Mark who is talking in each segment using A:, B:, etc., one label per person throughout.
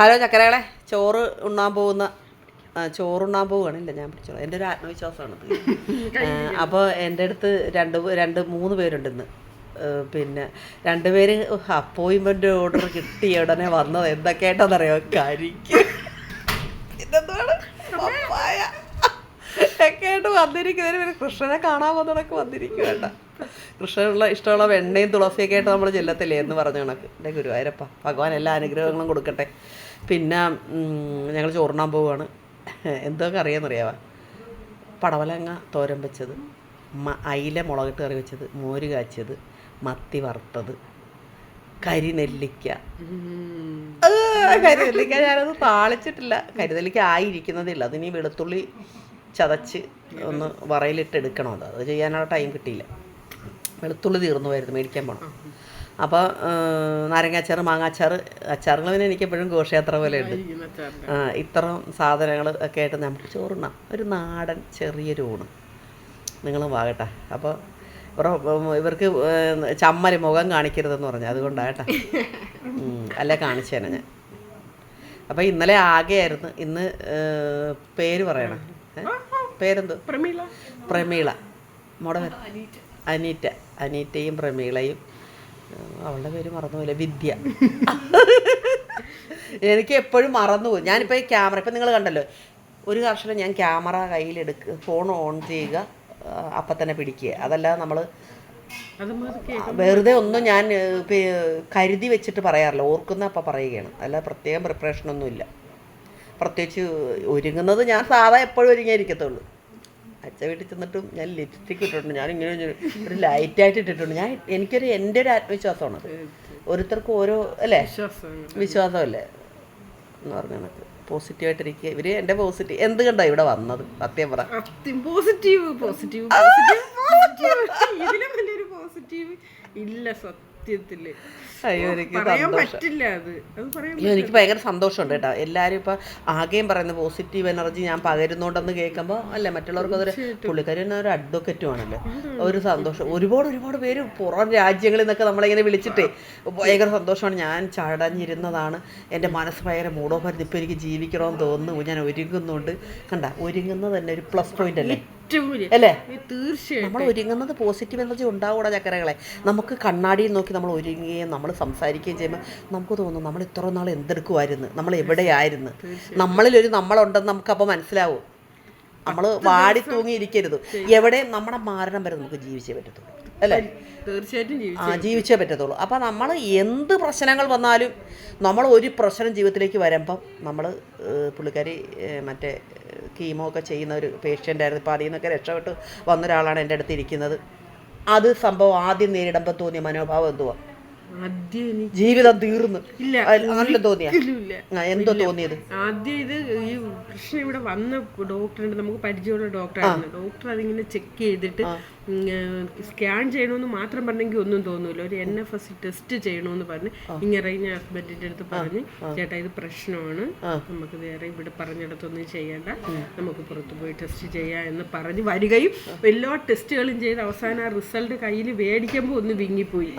A: Hello ചക്കരകളെ ചോറ് ഉണ്ണാൻ പോകുന്ന ചോറ് ചോറുണ്ണാൻ പോവുകയാണില്ല ഞാൻ പിടിച്ചോളാം. എന്റെ ഒരു ആത്മവിശ്വാസമാണ്. അപ്പോൾ എന്റെ അടുത്ത് രണ്ട് രണ്ട് മൂന്ന് പേരുണ്ട് ഇന്ന്. പിന്നെ രണ്ടുപേര് അപ്പോയിൻമെന്റ് ഓർഡർ കിട്ടിയ ഉടനെ വന്നത് എന്തൊക്കെയായിട്ടാണെന്നറിയോ? കരിക്ക്. ഇതെന്താണ് പപ്പായ. ഒക്കെ ആയിട്ട് വന്നിരിക്കുന്നതിന് പിന്നെ കൃഷ്ണനെ കാണാൻ വന്നതൊക്കെ വന്നിരിക്കും വേണ്ട കൃഷ്ണനുള്ള ഇഷ്ടമുള്ള വെണ്ണയും തുളസിയൊക്കെ ആയിട്ട് നമ്മൾ ചെല്ലത്തില്ലേ എന്ന് പറഞ്ഞ കണക്ക്. എന്റെ ഗുരുവായൂരപ്പ ഭഗവാൻ എല്ലാ അനുഗ്രഹങ്ങളും കൊടുക്കട്ടെ. പിന്നെ ഞങ്ങൾ ചോറുണ്ണാൻ പോവുകയാണ് എന്തൊക്കെ അറിയാമെന്നറിയാവാ പടവലങ്ങ തോരൻ വെച്ചത് മ അയില മുളകിട്ട് കറി വെച്ചത് മോര് കാച്ചിയത് മത്തി വറുത്തത് കരിനെല്ലിക്ക ആ, കരിനെല്ലിക്ക ഞാനത് താളിച്ചിട്ടില്ല. കരിനെല്ലിക്ക ആയിരിക്കുന്നതേ ഇല്ല അതിനി വെളുത്തുള്ളി ചതച്ച് ഒന്ന് വറയിലിട്ട് എടുക്കണം അത്. അത് ചെയ്യാനുള്ള ടൈം കിട്ടിയില്ല. വെളുത്തുള്ളി തീർന്നു പോയിരുന്നു മേടിക്കാൻ പോകണം അപ്പോൾ നാരങ്ങാച്ചാർ മാങ്ങാച്ചാർ അച്ചാറുകൾ പിന്നെ എനിക്ക് എപ്പോഴും ഘോഷയാത്ര പോലെ ഉണ്ട് ആ, ഇത്തരം സാധനങ്ങൾ ഒക്കെ ആയിട്ട് നമുക്ക് ചോറുണ്ണാം. ഒരു നാടൻ ചെറിയൊരു ഊണ്. നിങ്ങൾ വാകട്ടെ അപ്പോൾ ഇവർക്ക് ഏ, ചമ്മൽ മുഖം കാണിക്കരുതെന്ന് പറഞ്ഞു. അതുകൊണ്ടാണ് അല്ല കാണിച്ചേനെ ഞാൻ. അപ്പോൾ ഇന്നലെ ആകെയായിരുന്നു ഇന്ന് പേര് പറയണം? പേരെന്തോ?
B: പ്രമീള.
A: പ്രമീള. മോടെ അനീറ്റ. അനീറ്റയും പ്രമീളയും അവളുടെ പേര് മറന്നുപോലെ വിദ്യ. എനിക്ക് എപ്പോഴും മറന്നുപോകും. ഞാനിപ്പോൾ ഈ ക്യാമറ ഇപ്പം നിങ്ങൾ കണ്ടല്ലോ ഒരു കർഷകൻ ഞാൻ ക്യാമറ കയ്യിലെടുക്കുക ഫോൺ ഓൺ ചെയ്യുക അപ്പം തന്നെ പിടിക്കുക. അതല്ലാതെ നമ്മൾ വെറുതെ ഒന്നും ഞാൻ കരുതി വെച്ചിട്ട് പറയാറില്ല. ഓർക്കുന്ന അപ്പം പറയുകയാണ്. അല്ല പ്രത്യേകം പ്രിപ്പറേഷനൊന്നുമില്ല പ്രത്യേകിച്ച് ഒരുങ്ങുന്നത് ഞാൻ സാധാ എപ്പോഴും ഒരുങ്ങിയിരിക്കത്തുള്ളൂ. അച്ഛ വീട്ടിൽ ചെന്നിട്ടും ഞാൻ ലിപ്സ്റ്റിക് ഇട്ടിട്ടുണ്ട്. ഞാൻ ഇങ്ങനെ ഒരു- ലൈറ്റായിട്ട് ഇട്ടിട്ടുണ്ട്. ഞാൻ എനിക്കൊരു എന്റെ ഒരു ആത്മവിശ്വാസമാണ് ഓരോരുത്തർക്കും ഓരോ അല്ലേ? വിശ്വാസമല്ലേ? എന്ന് പറഞ്ഞ കണക്ക്. പോസിറ്റീവായിട്ടിരിക്കുക ഇവർ എന്റെ പോസിറ്റീവ്. എന്ത് കണ്ടാ ഇവിടെ വന്നത്? സത്യം പറ.
B: പോസിറ്റീവ് പോസിറ്റീവ് പോസിറ്റീവ് ഇതിലും വലിയൊരു പോസിറ്റീവ് ഇല്ല സത്യത്തിൽ.
A: അയ്യോ എനിക്ക്
B: പറയാൻ പറ്റില്ല അത്. അത് പറയാൻ
A: അയ്യോ എനിക്ക് ഭയങ്കര സന്തോഷമുണ്ട് കേട്ടോ. എല്ലാരും ഇപ്പം ആകെയും പറയുന്ന പോസിറ്റീവ് എനർജി ഞാൻ പകരുന്നുണ്ടെന്ന് കേൾക്കുമ്പോൾ അല്ല മറ്റുള്ളവർക്ക് അതൊരു പുള്ളിക്കാരി തന്നെ ഒരു അഡ്വക്കറ്റും ആണല്ലോ. ഒരു സന്തോഷം. ഒരുപാട് ഒരുപാട് പേര് പുറം രാജ്യങ്ങളിൽ നിന്നൊക്കെ നമ്മളിങ്ങനെ വിളിച്ചിട്ടേ ഭയങ്കര സന്തോഷമാണ്. ഞാൻ ചടഞ്ഞിരുന്നതാണ്. എന്റെ മനസ്സ് ഭയങ്കര മൂടോ പരിധി ഇപ്പൊ എനിക്ക് ജീവിക്കണമെന്ന് തോന്നുന്നു. ഞാൻ ഒരുങ്ങുന്നുണ്ട്. കണ്ട ഒരുങ്ങുന്നത് തന്നെ ഒരു പ്ലസ് പോയിന്റ് അല്ലേ?
B: ഏറ്റവും വലിയ.
A: അല്ലേ?
B: തീർച്ചയായും
A: നമ്മൾ ഒരുങ്ങുന്നത് പോസിറ്റീവ് എനർജി ഉണ്ടാവൂടാ ചക്കരകളെ. നമുക്ക് കണ്ണാടിയിൽ നോക്കി നമ്മൾ ഒരുങ്ങുകയും നമ്മൾ സംസാരിക്കുകയും ചെയ്യുമ്പോൾ നമുക്ക് തോന്നും നമ്മൾ ഇത്ര നാൾ എന്തെടുക്കുമായിരുന്നു നമ്മൾ എവിടെയായിരുന്നു? നമ്മളിലൊരു നമ്മളുണ്ടെന്ന് നമുക്ക് അപ്പോൾ മനസ്സിലാവും നമ്മൾ വാടി തൂങ്ങിയിരിക്കരുത്. എവിടെയും നമ്മുടെ മാരണം വരെ നമുക്ക് ജീവിച്ചേ പറ്റത്തുള്ളൂ. അല്ലേ?
B: തീർച്ചയായിട്ടും
A: ആ ജീവിച്ചേ പറ്റത്തുള്ളൂ. അപ്പം നമ്മൾ എന്ത് പ്രശ്നങ്ങൾ വന്നാലും നമ്മൾ ഒരു പ്രശ്നം ജീവിതത്തിലേക്ക് വരുമ്പം നമ്മൾ പുള്ളിക്കാരി മറ്റേ കീമോ ഒക്കെ ചെയ്യുന്ന ഒരു പേഷ്യന്റ് ആയിരുന്നു. ഇപ്പോൾ അതിൽ നിന്നൊക്കെ രക്ഷപ്പെട്ട് വന്ന ഒരാളാണ് എന്റെ അടുത്ത് ഇരിക്കുന്നത്. അത് സംഭവം ആദ്യം നേരിടുമ്പോൾ തോന്നിയ മനോഭാവം എന്തുവാ? ജീവിതം തീർന്നു. അങ്ങനെ തോന്നിയ? എന്തോ തോന്നിയത്?
B: ആദ്യം ഇത് ഈ കൃഷ്ണ ഇവിടെ വന്ന ഡോക്ടറുണ്ട്. നമുക്ക് പരിചയമുള്ള ഡോക്ടറായിരുന്നു. ഡോക്ടർ അതിങ്ങനെ ചെക്ക് ചെയ്തിട്ട് സ്കാൻ ചെയ്യണമെന്ന് മാത്രം പറഞ്ഞെങ്കിൽ ഒന്നും തോന്നൂല. ഒരു എൻ എഫ് എസ് ടെസ്റ്റ് ചെയ്യണമെന്ന് പറഞ്ഞ് ഇങ്ങനെ ഞാൻ ഹസ്ബൻഡിന്റെ അടുത്ത് പറഞ്ഞ് ചേട്ടാ ഇത് പ്രശ്നമാണ്. നമുക്ക് വേറെ ഇവിടെ പറഞ്ഞിടത്തൊന്നും ചെയ്യണ്ട. നമുക്ക് പുറത്തു പോയി ടെസ്റ്റ് ചെയ്യാം എന്ന് പറഞ്ഞ് വരികയും എല്ലാ ടെസ്റ്റുകളും ചെയ്ത് അവസാനം ആ റിസൾട്ട് കയ്യിൽ മേടിക്കുമ്പോൾ ഒന്ന് വിങ്ങിപ്പോയി.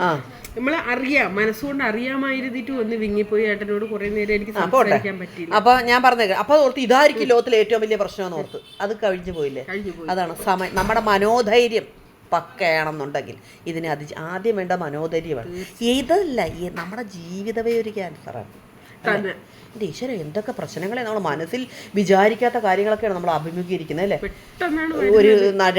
A: നമ്മളെ
B: നമ്മൾ അറിയാം. മനസ്സുകൊണ്ട് അറിയാമായിരുന്നിട്ട് ഒന്ന് വിങ്ങിപ്പോയി. ഏട്ടനോട് കുറെ നേരം എനിക്ക് സംസാരിക്കാൻ പറ്റില്ല
A: അപ്പൊ ഞാൻ പറഞ്ഞേക്കാം. അപ്പൊ ഓർത്ത് ഇതായിരിക്കും ലോകത്തിലെ ഏറ്റവും വലിയ പ്രശ്നം ഓർത്ത്. അത് കഴിഞ്ഞു പോയില്ലേ? അതാണ് സമയം. നമ്മുടെ മനോധൈര്യം. പക്കയാണെന്നുണ്ടെങ്കിൽ ഇതിനെ അതി ആദ്യം വേണ്ട മനോധൈര്യമാണ്. ഇതല്ല ഈ നമ്മുടെ ജീവിതമേ ഒരു ക്യാൻസറാണ്. എന്റെ ഈശ്വര എന്തൊക്കെ പ്രശ്നങ്ങളെ നമ്മൾ മനസ്സിൽ വിചാരിക്കാത്ത കാര്യങ്ങളൊക്കെയാണ് നമ്മൾ അഭിമുഖീകരിക്കുന്നത് അല്ലേ? ഒരു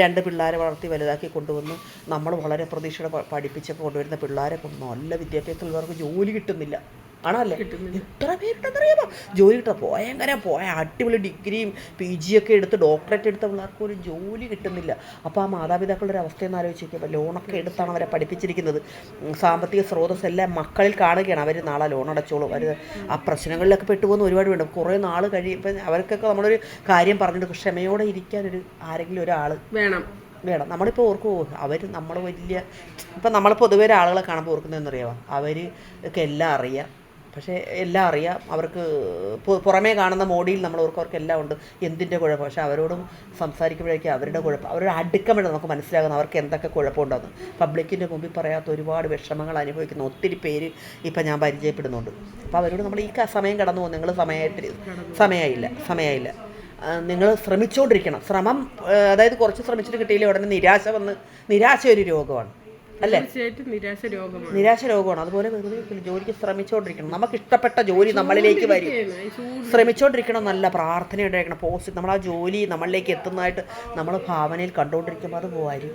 A: രണ്ട് പിള്ളേരെ വളർത്തി വലുതാക്കി കൊണ്ടുവന്നു. നമ്മൾ വളരെ പ്രതീക്ഷയോടെ പഠിപ്പിച്ച് കൊണ്ടുവരുന്ന പിള്ളേരെ കൊണ്ട് നല്ല വിദ്യാഭ്യാസമുള്ളവർക്ക് ജോലി കിട്ടുന്നില്ല. ആണല്ലേ എത്ര പേരുണ്ടെന്നറിയാമോ? ജോലി കിട്ടുക ഭയങ്കര പോയ അടിപൊളി ഡിഗ്രിയും പി ജി ഒക്കെ എടുത്ത് ഡോക്ടറേറ്റ് എടുത്ത പിള്ളേർക്ക് ഒരു ജോലി കിട്ടുന്നില്ല. അപ്പോൾ ആ മാതാപിതാക്കളുടെ ഒരു അവസ്ഥയെന്ന് ആലോചിച്ചപ്പോൾ ലോണൊക്കെ എടുത്താണ് അവരെ പഠിപ്പിച്ചിരിക്കുന്നത്. സാമ്പത്തിക സ്രോതസ് എല്ലാം മക്കളിൽ കാണുകയാണ്. അവർ നാളെ ലോൺ അടച്ചോളും. അവർ ആ പ്രശ്നങ്ങളിലൊക്കെ പെട്ടുപോകുന്ന ഒരുപാട് വേണം കുറേ നാൾ കഴിയുമ്പോൾ അവർക്കൊക്കെ നമ്മളൊരു കാര്യം പറഞ്ഞിട്ട് ക്ഷമയോടെ ഇരിക്കാനൊരു ആരെങ്കിലും ഒരാൾ
B: വേണം.
A: വേണം. നമ്മളിപ്പോൾ ഓർക്കുമോ അവർ നമ്മൾ വലിയ ഇപ്പം നമ്മൾ പൊതുവേ ഒരാളുകളെ കാണുമ്പോൾ ഓർക്കുന്നതെന്ന് അറിയാമോ അവർ ഒക്കെ എല്ലാം അറിയാം. പക്ഷേ എല്ലാം അറിയാം. അവർക്ക് പുറമേ കാണുന്ന മോഡിയിൽ നമ്മൾ അവർക്ക് എല്ലാം ഉണ്ട്. എന്തിന്റെ കുഴപ്പം? പക്ഷേ അവരോടും സംസാരിക്കുമ്പോഴേക്കും അവരുടെ കുഴപ്പം അവരുടെ അടുക്കമിട നമുക്ക് മനസ്സിലാകുന്നത് അവർക്ക് എന്തൊക്കെ കുഴപ്പമുണ്ടെന്ന്. പബ്ലിക്കിന്റെ മുമ്പിൽ പറയാത്ത ഒരുപാട് വിഷമങ്ങൾ അനുഭവിക്കുന്ന ഒത്തിരി പേര് ഇപ്പം ഞാൻ പരിചയപ്പെടുന്നുണ്ട്. അപ്പോൾ അവരോട് നമ്മൾ ഈ സമയം കടന്നു പോകും നിങ്ങൾ സമയമായിട്ട് സമയമായില്ല സമയമായില്ല. നിങ്ങൾ ശ്രമിച്ചുകൊണ്ടിരിക്കണം ശ്രമം അതായത് കുറച്ച് ശ്രമിച്ചിട്ട് കിട്ടിയില്ല ഉടനെ നിരാശ വന്ന് നിരാശ ഒരു രോഗമാണ്. അല്ലേ?
B: നിരാശ രോഗമാണ്.
A: നിരാശ രോഗമാണ്. അതുപോലെ വെറുതെ. ജോലിക്ക് ശ്രമിച്ചുകൊണ്ടിരിക്കണം നമുക്ക് ഇഷ്ടപ്പെട്ട ജോലി നമ്മളിലേക്ക് വരും.
B: ശ്രമിച്ചോണ്ടിരിക്കണം
A: ശ്രമിച്ചുകൊണ്ടിരിക്കണം നല്ല പ്രാർത്ഥന ഉണ്ടായിരിക്കണം പോസിറ്റീവ് നമ്മൾ ആ ജോലി നമ്മളിലേക്ക് എത്തുന്നതായിട്ട് നമ്മൾ ഭാവനയിൽ കണ്ടുകൊണ്ടിരിക്കുമ്പോൾ അത് വരും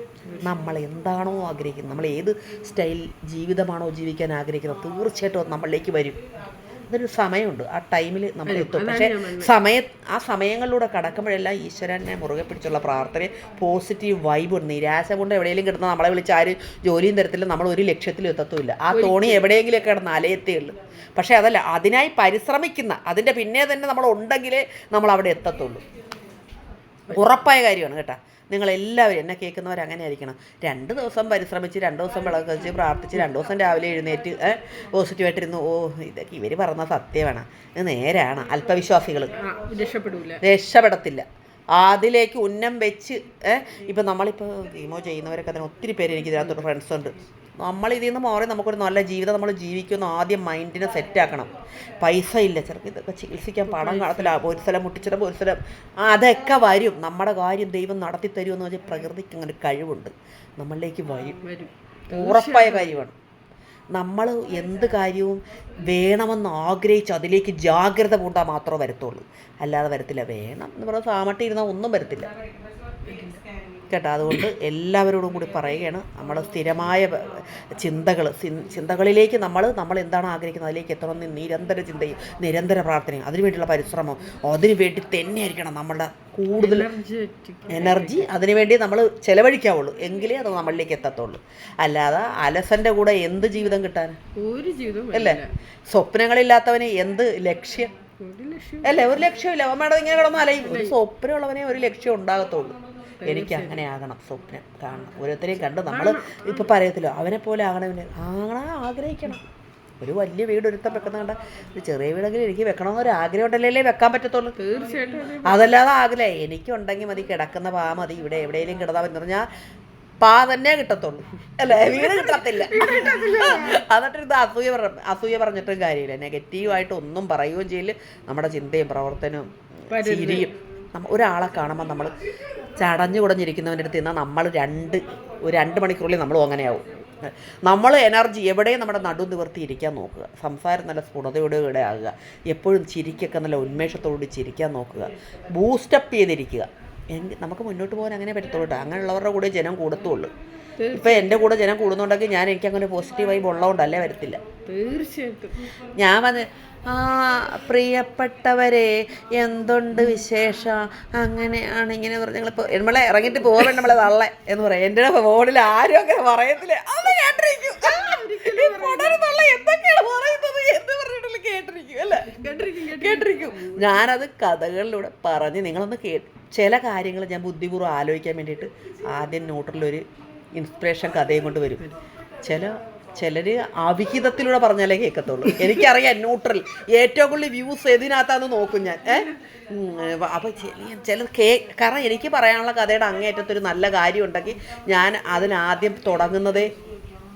A: നമ്മൾ എന്താണോ ആഗ്രഹിക്കുന്നത് നമ്മൾ ഏത് സ്റ്റൈൽ ജീവിതമാണോ ജീവിക്കാൻ ആഗ്രഹിക്കുന്നത് തീർച്ചയായിട്ടും അത് നമ്മളിലേക്ക് വരും. അതൊരു സമയമുണ്ട്. ആ ടൈമിൽ നമ്മൾ എത്തും. പക്ഷേ സമയ ആ സമയങ്ങളിലൂടെ കടക്കുമ്പോഴെല്ലാം ഈശ്വരനെ മുറുകെ പിടിച്ചുള്ള പ്രാർത്ഥന പോസിറ്റീവ് വൈബ് നിരാശ കൊണ്ട് എവിടെയെങ്കിലും കിടന്നാൽ നമ്മളെ വിളിച്ച് ആരും ജോലിയും തരത്തില്ല നമ്മൾ ഒരു ലക്ഷ്യത്തിലും എത്തത്തുമില്ല. ആ തോണി എവിടെയെങ്കിലുമൊക്കെ കിടന്ന് അലയത്തേ ഉള്ളൂ. പക്ഷേ അതല്ല അതിനായി പരിശ്രമിക്കുന്ന അതിന്റെ പിന്നെ തന്നെ നമ്മൾ ഉണ്ടെങ്കിലേ നമ്മൾ അവിടെ എത്തത്തുള്ളൂ. ഉറപ്പായ കാര്യമാണ് കേട്ടോ. നിങ്ങളെല്ലാവരും എന്നെ കേൾക്കുന്നവർ അങ്ങനെ ആയിരിക്കണം രണ്ട് ദിവസം പരിശ്രമിച്ച് രണ്ട് ദിവസം വിളക്ക് വെച്ച് പ്രാർത്ഥിച്ച് രണ്ട് ദിവസം രാവിലെ എഴുന്നേറ്റ് പോസിറ്റീവായിട്ടിരുന്നു ഓ ഇതൊക്കെ ഇവർ പറഞ്ഞ സത്യമാണ്. ഇത് നേരാണ് അല്പവിശ്വാസികൾ രക്ഷപ്പെടത്തില്ല. അതിലേക്ക് ഉന്നം വെച്ച് ഇപ്പം നമ്മളിപ്പോൾ കീമോ ചെയ്യുന്നവരൊക്കെ തന്നെ ഒത്തിരി പേര് എനിക്ക് ഇതിനകത്തോട്ട് ഫ്രണ്ട്സ് ഉണ്ട്. നമ്മൾ ഇതിൽ നിന്ന് മാറി നമുക്കൊരു നല്ല ജീവിതം നമ്മൾ ജീവിക്കുന്ന ആദ്യം മൈൻഡിനെ സെറ്റാക്കണം പൈസ ഇല്ല ചെറുപ്പം ഇതൊക്കെ ചികിത്സിക്കാൻ പണം കാണത്തില്ല. ഒരു സ്ഥലം മുട്ടിച്ചിടം ഒരു സ്ഥലം. അതൊക്കെ വരും. നമ്മുടെ കാര്യം ദൈവം നടത്തി തരുമെന്ന് വെച്ചാൽ പ്രകൃതിക്ക് അങ്ങനെ കഴിവുണ്ട്. നമ്മളിലേക്ക് വരും. ഉറപ്പായ കാര്യമാണ്. നമ്മൾ എന്ത് കാര്യവും വേണമെന്ന് ആഗ്രഹിച്ച് അതിലേക്ക് ജാഗ്രത പൂണ്ടാൽ മാത്രമേ വരത്തുള്ളൂ. അല്ലാതെ വരത്തില്ല. വേണം എന്ന് പറഞ്ഞാൽ സാമട്ടി ഇരുന്നാൽ ഒന്നും വരത്തില്ല. കേട്ടോ. അതുകൊണ്ട് എല്ലാവരോടും കൂടി പറയുകയാണ്. നമ്മൾ സ്ഥിരമായ ചിന്തകൾ ചിന്തകളിലേക്ക് നമ്മൾ നമ്മൾ എന്താണ് ആഗ്രഹിക്കുന്നത്? അതിലേക്ക് എത്തണമെന്ന് നിരന്തര ചിന്തയും നിരന്തര പ്രാർത്ഥനയും അതിനുവേണ്ടിയുള്ള പരിശ്രമം അതിനു വേണ്ടി തന്നെയായിരിക്കണം നമ്മളുടെ കൂടുതൽ എനർജി അതിനുവേണ്ടി നമ്മൾ ചെലവഴിക്കാവുള്ളൂ. എങ്കിലേ അത് നമ്മളിലേക്ക് എത്തത്തുള്ളൂ. അല്ലാതെ അലസന്റെ കൂടെ എന്ത് ജീവിതം കിട്ടാൻ?
B: ഒരു ജീവിതം
A: അല്ലേ? സ്വപ്നങ്ങളില്ലാത്തവന് എന്ത് ലക്ഷ്യം? അല്ലേ? ഒരു ലക്ഷ്യമില്ല മേഡം ഇങ്ങനെ കിടന്നാലേ ഒരു സ്വപ്നമുള്ളവനെ ഒരു ലക്ഷ്യം ഉണ്ടാകത്തുള്ളൂ. എനിക്ക് അങ്ങനെ ആകണം സ്വപ്നം കാണണം. ഓരോരുത്തരെയും കണ്ട് നമ്മൾ ഇപ്പം പറയത്തില്ലോ അവനെ പോലെ ആകണമെന്ന് ആകണ ആഗ്രഹിക്കണം. ഒരു വലിയ വീട് ഒരുത്തം വെക്കുന്ന കണ്ട ഒരു ചെറിയ വീടെങ്കിലും എനിക്ക് വെക്കണമെന്നൊരു ആഗ്രഹം ഉണ്ടല്ലേ വെക്കാൻ പറ്റത്തുള്ളൂ?
B: തീർച്ചയായിട്ടും അത്
A: അതല്ലാതെ ആഗ്രഹം എനിക്കുണ്ടെങ്കിൽ മതി കിടക്കുന്ന പാ മതി ഇവിടെ എവിടെയെങ്കിലും കിടന്നാൽ മതി എന്ന് പറഞ്ഞാൽ പാ തന്നെ കിട്ടത്തുള്ളൂ. അല്ലേ വീട് കിട്ടത്തില്ല. എന്നിട്ട് ഇത് അസൂയ പറ അസൂയ പറഞ്ഞിട്ടും കാര്യമില്ല. നെഗറ്റീവായിട്ട് ഒന്നും പറയുകയും ചെയ്യില്ല നമ്മുടെ ചിന്തയും പ്രവർത്തനവും ചിരിയും ഒരാളെ കാണുമ്പോൾ നമ്മൾ ചടഞ്ഞു കുടഞ്ഞിരിക്കുന്നവന്റെ അടുത്ത് നിന്നാൽ നമ്മൾ രണ്ട് ഒരു രണ്ട് മണിക്കൂറിൽ നമ്മളും അങ്ങനെയാവും. നമ്മൾ എനർജി എവിടെയും നമ്മുടെ നടു നിവർത്തി ഇരിക്കാൻ നോക്കുക. സംസാരം നല്ല സ്ഫുടതയോടെ ആകുക. എപ്പോഴും ചിരിക്കൊക്കെ നല്ല ഉന്മേഷത്തോടുകൂടി ചിരിക്കാൻ നോക്കുക. ബൂസ്റ്റപ്പ് ചെയ്തിരിക്കുക. എങ്കിൽ നമുക്ക് മുന്നോട്ട് പോകാൻ അങ്ങനെ പറ്റത്തുള്ളൂ അങ്ങനെയുള്ളവരുടെ കൂടെ ജനം കൂടത്തുള്ളൂ. ഇപ്പം എന്റെ കൂടെ ജനം കൂടുന്നുണ്ടെങ്കിൽ ഞാൻ എനിക്ക് അങ്ങനെ പോസിറ്റീവ് വൈബ് ഉള്ളതുകൊണ്ടല്ലേ വരത്തില്ല.
B: തീർച്ചയായിട്ടും.
A: ഞാൻ വന്ന് ആ പ്രിയപ്പെട്ടവരെ എന്തുണ്ട് വിശേഷം? അങ്ങനെയാണ് ഇങ്ങനെ പറഞ്ഞ ഞങ്ങളിപ്പോൾ നമ്മളെ ഇറങ്ങിട്ട് പോകണ്ട നമ്മളെ തള്ളെ എന്ന് പറയാം. എന്റെ ഫോണിൽ ആരും അങ്ങനെ പറയത്തില്ല. അത് കേട്ടിരിക്കും. എന്തൊക്കെയാണ് പറയുന്നത്? എന്ന് പറഞ്ഞിട്ടുള്ള കേട്ടിരിക്കും അല്ലേ?
B: കേട്ടിരിക്കും
A: കേട്ടിരിക്കും. ഞാനത് കഥകളിലൂടെ പറഞ്ഞ് നിങ്ങളൊന്ന് കേ ചില കാര്യങ്ങൾ ഞാൻ ബുദ്ധിപൂർവം ആലോചിക്കാൻ വേണ്ടിയിട്ട് ആദ്യം നോട്ടിലൊരു ഇൻസ്പിറേഷൻ കഥയും കൊണ്ട് വരും. ചില ചിലർ അവിഹിതത്തിലൂടെ പറഞ്ഞാലേ കേൾക്കത്തുള്ളൂ എനിക്കറിയാം ന്യൂട്രൽ. ഏറ്റവും കൂടുതൽ വ്യൂസ് ഏതിനകത്താന്ന് നോക്കും ഞാൻ. ഏഹ് അപ്പോൾ ചില കേ കാരണം എനിക്ക് പറയാനുള്ള കഥയുടെ അങ്ങേറ്റത്തൊരു നല്ല കാര്യം ഉണ്ടെങ്കിൽ ഞാൻ അതിനാദ്യം തുടങ്ങുന്നതേ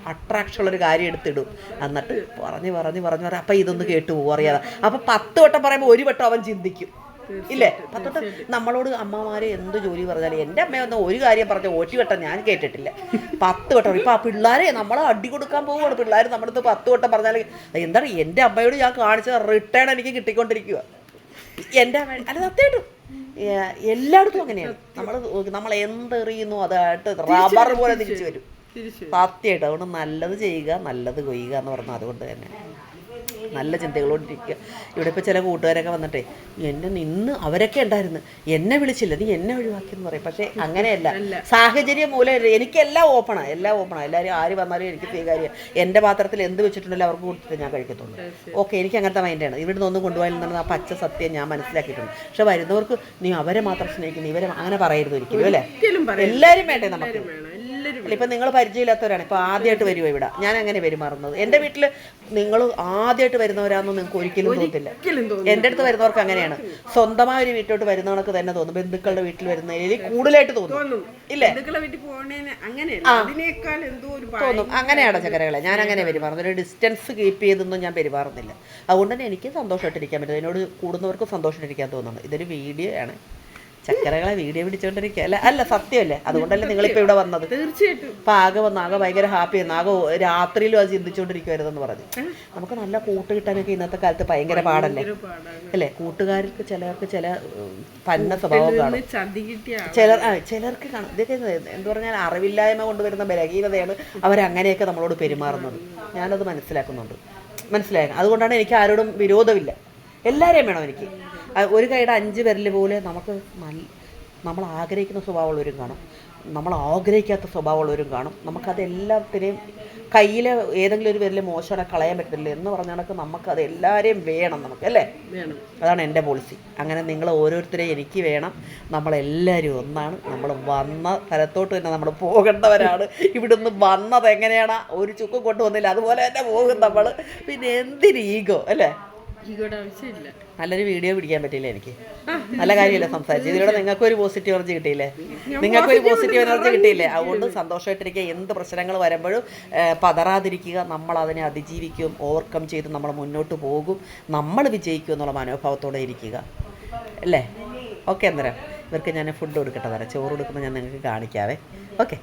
A: അട്രാക്ഷൻ ഉള്ളൊരു കാര്യം എടുത്തിടും. എന്നിട്ട് പറഞ്ഞ് പറഞ്ഞ് പറഞ്ഞ് പറഞ്ഞ് അപ്പം ഇതൊന്ന് കേട്ടു പോകും അറിയാതെ. അപ്പം പത്ത് വട്ടം പറയുമ്പോൾ ഒരു വട്ടം അവൻ ചിന്തിക്കും. ഇല്ലേ? പത്ത് നമ്മളോട് അമ്മമാരെ എന്ത് ജോലി പറഞ്ഞാലും എന്റെ അമ്മയൊന്നും ഒരു കാര്യം പറഞ്ഞ ഓറ്റി വട്ടം ഞാൻ കേട്ടിട്ടില്ല. പത്ത് വട്ടം ഇപ്പം ആ പിള്ളേരെ നമ്മളെ അടി കൊടുക്കാൻ പോവുകയാണ്. പിള്ളേർ നമ്മുടെ പത്ത് വട്ടം പറഞ്ഞാൽ എന്താണ് എന്റെ അമ്മയോട് ഞാൻ കാണിച്ച റിട്ടേൺ എനിക്ക് കിട്ടിക്കൊണ്ടിരിക്കുക എന്റെ അമ്മ അല്ല സത്യമായിട്ടും. എല്ലായിടത്തും അങ്ങനെയാണ്. നമ്മൾ നമ്മൾ എന്തെറിയുന്നു അതായിട്ട് റബ്ബർ പോലെ തിരിച്ചു വരും സത്യമായിട്ട്. അതുകൊണ്ട് നല്ലത് ചെയ്യുക നല്ലത് കൊയ്യുക എന്ന് പറഞ്ഞാൽ അതുകൊണ്ട് തന്നെ. നല്ല ചിന്തകളോടിരിക്കുക. ഇവിടെ ഇപ്പോൾ ചില കൂട്ടുകാരൊക്കെ വന്നിട്ടേ എന്നെ നിന്ന് അവരൊക്കെ ഉണ്ടായിരുന്നു. എന്നെ വിളിച്ചില്ല. നീ എന്നെ ഒഴിവാക്കിയെന്ന് പറയും. പക്ഷേ അങ്ങനെയല്ല. സാഹചര്യം മൂലം എനിക്കെല്ലാം ഓപ്പണാണ് എല്ലാം ഓപ്പണാണ് എല്ലാവരും ആര് വന്നാലും എനിക്ക് സ്വീകാര്യം. എന്റെ പാത്രത്തിൽ എന്ത് വെച്ചിട്ടുണ്ടെങ്കിലും അവർക്ക് കൊടുത്തിട്ട് ഞാൻ കഴിക്കത്തുള്ളൂ. ഓക്കെ എനിക്ക് അങ്ങനത്തെ മൈൻഡാണ് ഇവിടുന്ന് ഒന്നും കൊണ്ടുപോയാൽ ആ പച്ച സത്യം ഞാൻ മനസ്സിലാക്കിയിട്ടുണ്ട്. പക്ഷെ വരുന്നവർക്ക് നീ അവരെ മാത്രം സ്നേഹിക്കുന്നു ഇവരെ അങ്ങനെ പറയരുത് ഒരിക്കലും അല്ലേ? എല്ലാവരും വേണ്ടേ നമുക്ക്? ഇപ്പം നിങ്ങൾ പരിചയമില്ലാത്തവരാണ്. ഇപ്പോൾ ആദ്യമായിട്ട് വരുമോ ഇവിടെ? ഞാൻ അങ്ങനെ പെരുമാറുന്നത് എന്റെ വീട്ടിൽ നിങ്ങൾ ആദ്യമായിട്ട് വരുന്നവരാണെന്ന് നിങ്ങൾക്ക് ഒരിക്കലും തോന്നത്തില്ല
B: ഒരിക്കലും
A: എന്റെ അടുത്ത് വരുന്നവർക്ക് അങ്ങനെയാണ്. സ്വന്തമായ ഒരു വീട്ടിലോട്ട് വരുന്നവർക്ക് തന്നെ തോന്നും. ബന്ധുക്കളുടെ വീട്ടിൽ വരുന്നതിൽ കൂടുതലായിട്ട് തോന്നും.
B: തോന്നും.
A: ഇല്ലേ? അങ്ങനെയാണ് ചക്കരകളെ ഞാൻ അങ്ങനെ പെരുമാറുന്നത് ഒരു ഡിസ്റ്റൻസ് കീപ്പ് ചെയ്തൊന്നും ഞാൻ പെരുമാറുന്നില്ല. അതുകൊണ്ട് തന്നെ എനിക്ക് സന്തോഷമായിട്ടിരിക്കാൻ പറ്റും. എന്നോട് കൂടുന്നവർക്കും സന്തോഷമായിട്ടിരിക്കാൻ തോന്നുന്നു. ഇതൊരു വീഡിയോ ആണ്. ചക്കരകളെ വീഡിയോ പിടിച്ചോണ്ടിരിക്കുക അല്ല അല്ല സത്യമല്ലേ? അതുകൊണ്ടല്ലേ നിങ്ങൾ ഇപ്പൊ ഇവിടെ വന്നത്.
B: തീർച്ചയായിട്ടും.
A: അപ്പൊ ആകെ വന്ന് ആകെ ഭയങ്കര ഹാപ്പിയായിരുന്നു ആകെ രാത്രിയിലും അത് ചിന്തിച്ചോണ്ടിരിക്കുവായിരുന്നെന്ന് പറഞ്ഞു. നമുക്ക് നല്ല കൂട്ട് കിട്ടാനൊക്കെ ഇന്നത്തെ കാലത്ത് ഭയങ്കര പാടല്ലേ? അല്ലെ? കൂട്ടുകാർക്ക് ചിലർക്ക് ചില പന്ന സ്വഭാവം കാണും. ചിലർ ചിലർക്ക് കാണും. ഇതൊക്കെ എന്ത് പറഞ്ഞാൽ അറിവില്ലായ്മ കൊണ്ടുവരുന്ന ബലഹീനതയാണ് അവരങ്ങനെയൊക്കെ നമ്മളോട് പെരുമാറുന്നത്. ഞാനത് മനസ്സിലാക്കുന്നുണ്ട്. മനസ്സിലായ. അതുകൊണ്ടാണ് എനിക്ക് ആരോടും വിരോധമില്ല. എല്ലാവരെയും വേണം എനിക്ക്. ഒരു കൈയുടെ അഞ്ച് വിരൽ പോലെ നമുക്ക് നല്ല നമ്മൾ ആഗ്രഹിക്കുന്ന സ്വഭാവമുള്ളവരും കാണും. നമ്മൾ ആഗ്രഹിക്കാത്ത സ്വഭാവമുള്ളവരും കാണും. നമുക്കതെല്ലാത്തിനെയും കയ്യിൽ ഏതെങ്കിലും ഒരു വിരൽ മോശമാണ് കളയാൻ പറ്റില്ല എന്ന് പറഞ്ഞ കണക്ക് നമുക്കത് എല്ലാവരെയും വേണം നമുക്ക് അല്ലേ?
B: വേണം.
A: അതാണ് എന്റെ പോളിസി. അങ്ങനെ നിങ്ങൾ ഓരോരുത്തരെയും എനിക്ക് വേണം. നമ്മളെല്ലാവരും ഒന്നാണ്. നമ്മൾ വന്ന സ്ഥലത്തോട്ട് തന്നെ നമ്മൾ പോകേണ്ടവരാണ്. ഇവിടുന്ന് വന്നത് എങ്ങനെയാണ്? ഒരു ചുക്കും കൊണ്ടുവന്നില്ല. അതുപോലെ തന്നെ പോകും നമ്മൾ. പിന്നെ എന്തിന് ഈഗോ അല്ലേ? നല്ലൊരു വീഡിയോ പിടിക്കാൻ പറ്റിയില്ല എനിക്ക്? നല്ല കാര്യമല്ല സംസാരിച്ചു ഇതിലൂടെ നിങ്ങൾക്ക് ഒരു പോസിറ്റീവ് എനർജി കിട്ടിയില്ലേ? നിങ്ങൾക്ക് ഒരു പോസിറ്റീവ് എനർജി കിട്ടിയില്ലേ? അതുകൊണ്ട് സന്തോഷമായിട്ടിരിക്കുക. എന്ത് പ്രശ്നങ്ങൾ വരുമ്പോഴും പതറാതിരിക്കുക. നമ്മൾ അതിനെ അതിജീവിക്കും ഓവർകം ചെയ്ത് നമ്മൾ മുന്നോട്ട് പോകും. നമ്മൾ വിജയിക്കും എന്നുള്ള മനോഭാവത്തോടെ ഇരിക്കുക. അല്ലേ? ഓക്കെ അന്നേരം. ഇവർക്ക് ഞാൻ ഫുഡ് കൊടുക്കട്ടെ തരാം ചോറ് കൊടുക്കുമ്പോൾ ഞാൻ നിങ്ങൾക്ക് കാണിക്കാവേ. ഓക്കെ.